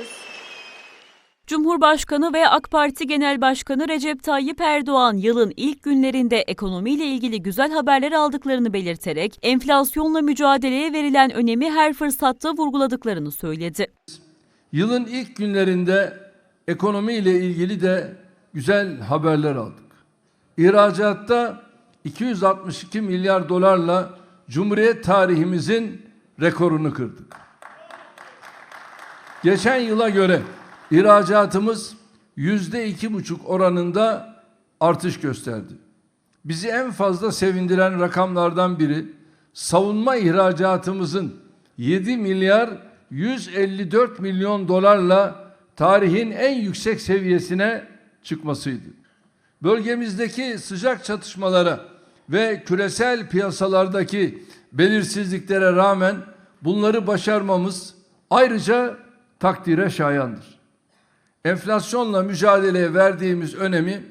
ediyoruz. Cumhurbaşkanı ve AK Parti Genel Başkanı Recep Tayyip Erdoğan yılın ilk günlerinde ekonomiyle ilgili güzel haberler aldıklarını belirterek enflasyonla mücadeleye verilen önemi her fırsatta vurguladıklarını söyledi. Yılın ilk günlerinde ekonomi ile ilgili de güzel haberler aldık. İhracatta 262 milyar dolarla Cumhuriyet tarihimizin rekorunu kırdık. Geçen yıla göre ihracatımız yüzde iki buçuk oranında artış gösterdi. Bizi en fazla sevindiren rakamlardan biri savunma ihracatımızın 7 milyar 154 milyon dolarla tarihin en yüksek seviyesine çıkmasıydı. Bölgemizdeki sıcak çatışmalara ve küresel piyasalardaki belirsizliklere rağmen bunları başarmamız ayrıca takdire şayandır. Enflasyonla mücadeleye verdiğimiz önemi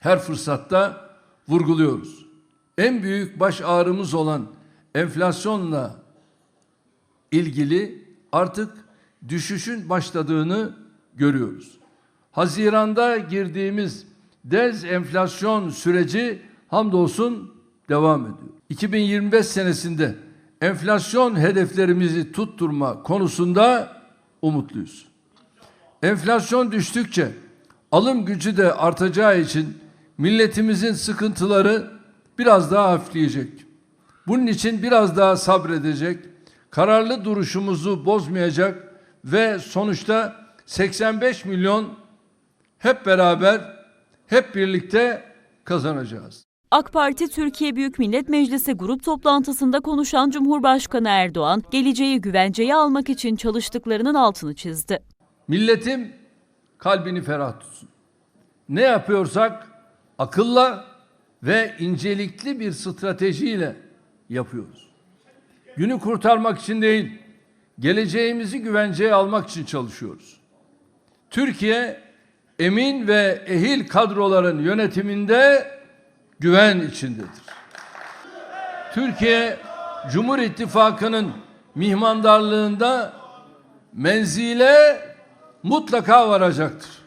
her fırsatta vurguluyoruz. En büyük baş ağrımız olan enflasyonla ilgili artık düşüşün başladığını görüyoruz. Haziranda girdiğimiz dez enflasyon süreci hamdolsun devam ediyor. 2025 senesinde enflasyon hedeflerimizi tutturma konusunda umutluyuz. Enflasyon düştükçe alım gücü de artacağı için milletimizin sıkıntıları biraz daha hafifleyecek. Bunun için biraz daha sabredecek, kararlı duruşumuzu bozmayacak ve sonuçta 85 milyon hep beraber, hep birlikte kazanacağız. AK Parti Türkiye Büyük Millet Meclisi grup toplantısında konuşan Cumhurbaşkanı Erdoğan, geleceği güvenceye almak için çalıştıklarının altını çizdi. Milletim kalbini ferah tutsun. Ne yapıyorsak akılla ve incelikli bir stratejiyle yapıyoruz. Günü kurtarmak için değil, geleceğimizi güvenceye almak için çalışıyoruz. Türkiye emin ve ehil kadroların yönetiminde güven içindedir. Türkiye Cumhur İttifakı'nın mihmandarlığında menzile mutlaka varacaktır.